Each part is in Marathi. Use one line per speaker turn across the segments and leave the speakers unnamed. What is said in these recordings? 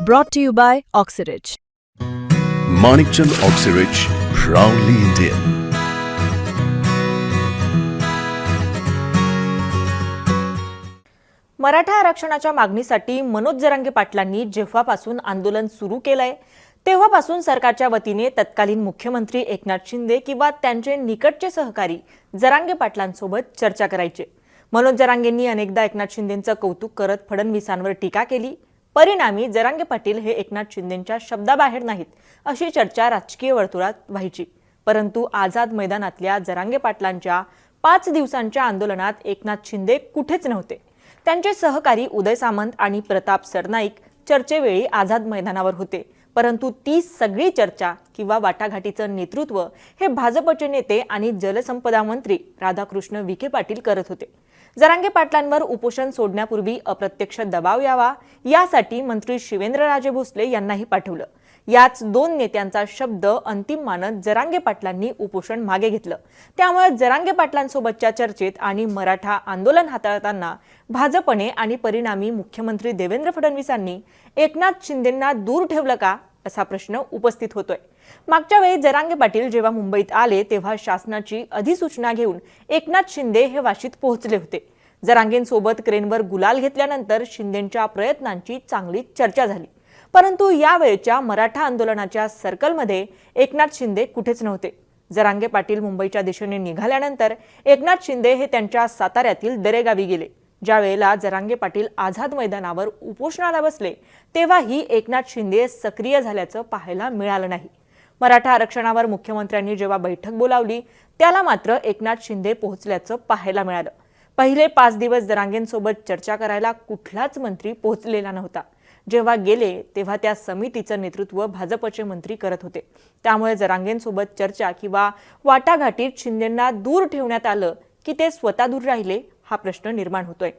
Brought to you by Oxyridge.
Manikchand Oxyrich, proudly Indian.
Maratha आरक्षणाच्या मागणीसाठी मनोज जरांगे पाटलांनी जेव्हापासून आंदोलन सुरू केलंय तेव्हापासून सरकारच्या वतीने तत्कालीन मुख्यमंत्री एकनाथ शिंदे किंवा त्यांचे निकटचे सहकारी जरांगे पाटलांसोबत चर्चा करायचे मनोज जरांगेंनी अनेकदा एकनाथ शिंदेंचं कौतुक करत फडणवीसांवर टीका केली परिणामी जरांगे पाटील हे एकनाथ शिंदेंच्या शब्दाबाहेर नाहीत अशी चर्चा राजकीय वर्तुळात व्हायची. परंतु आझाद मैदानातल्या जरांगे पाटलांच्या पाच दिवसांच्या आंदोलनात एकनाथ शिंदे कुठेच नव्हते. त्यांचे सहकारी उदय सामंत आणि प्रताप सरनाईक चर्चेवेळी आझाद मैदानावर होते. परंतु ती सगळी चर्चा किंवा वाटाघाटीचं नेतृत्व हे भाजपचे नेते आणि जलसंपदा मंत्री राधाकृष्ण विखे पाटील करत होते. जरांगे पाटलांवर उपोषण सोडण्यापूर्वी अप्रत्यक्ष दबाव यावा यासाठी मंत्री शिवेंद्रराजे भोसले यांनाही पाठवलं. याच दोन नेत्यांचा शब्द अंतिम मानत जरांगे पाटलांनी उपोषण मागे घेतलं. त्यामुळे जरांगे पाटलांसोबतच्या चर्चेत आणि मराठा आंदोलन हाताळताना भाजपने आणि परिणामी मुख्यमंत्री देवेंद्र फडणवीसांनी एकनाथ शिंदेंना दूर ठेवलं का असा प्रश्न उपस्थित होतोय. मागच्या वेळी जरांगे पाटील जेव्हा मुंबईत आले तेव्हा शासनाची अधिसूचना घेऊन एकनाथ शिंदे हे वाशीत पोहोचले होते. जरांगेंसोबत क्रेनवर गुलाल घेतल्यानंतर शिंदेंच्या प्रयत्नांची चांगली चर्चा झाली. परंतु यावेळच्या मराठा आंदोलनाच्या सर्कलमध्ये एकनाथ शिंदे कुठेच नव्हते. जरांगे पाटील मुंबईच्या दिशेने निघाल्यानंतर एकनाथ शिंदे हे त्यांच्या साताऱ्यातील दरेगावी गेले. ज्यावेळेला जरांगे पाटील आझाद मैदानावर उपोषणाला बसले तेव्हाही एकनाथ शिंदे सक्रिय झाल्याचं पाहायला मिळालं नाही. मराठा आरक्षणावर मुख्यमंत्र्यांनी जेव्हा बैठक बोलावली त्याला मात्र एकनाथ शिंदे पोहोचल्याचं पाहायला मिळालं. पहिले पाच दिवस जरांगेंसोबत चर्चा करायला कुठलाच मंत्री पोहोचलेला नव्हता. जेव्हा गेले तेव्हा त्या समितीचं नेतृत्व भाजपचे मंत्री करत होते. त्यामुळे जरांगेंसोबत चर्चा किंवा वाटाघाटीत शिंदेंना दूर ठेवण्यात आलं की ते स्वतः दूर राहिले हा प्रश्न निर्माण होतोय.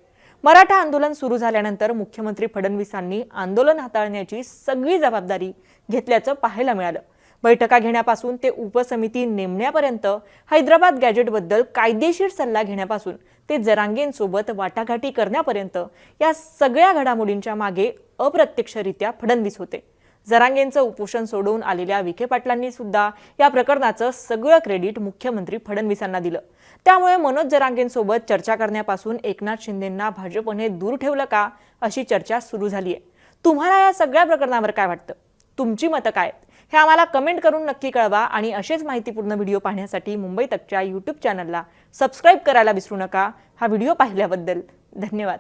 मराठा आंदोलन सुरू झाल्यानंतर मुख्यमंत्री फडणवीसांनी आंदोलन हाताळण्याची सगळी जबाबदारी घेतल्याचं पाहायला मिळालं. बैठका घेण्यापासून ते उपसमिती नेमण्यापर्यंत हैदराबाद गॅजेटबद्दल कायदेशीर सल्ला घेण्यापासून ते जरांगेंसोबत वाटाघाटी करण्यापर्यंत या सगळ्या घडामोडींच्या मागे अप्रत्यक्षरित्या फडणवीस होते. जरांगेंचं उपोषण सोडवून आलेल्या विखे पाटलांनी सुद्धा या प्रकरणाचं सगळं क्रेडिट मुख्यमंत्री फडणवीसांना दिलं. त्यामुळे मनोज जरांगेंसोबत चर्चा करण्यापासून एकनाथ शिंदेंना भाजपने दूर ठेवलं का अशी चर्चा सुरू झाली आहे तुम्हाला या सगळ्या प्रकरणावर काय वाटतं? तुमची मतं काय आहेत? हे आम्हाला कमेंट करून नक्की कळवा आणि असेच माहितीपूर्ण व्हिडिओ पाहण्यासाठी मुंबई तकच्या यूट्यूब चॅनलला सबस्क्राईब करायला विसरू नका. हा व्हिडिओ पाहिल्याबद्दल धन्यवाद.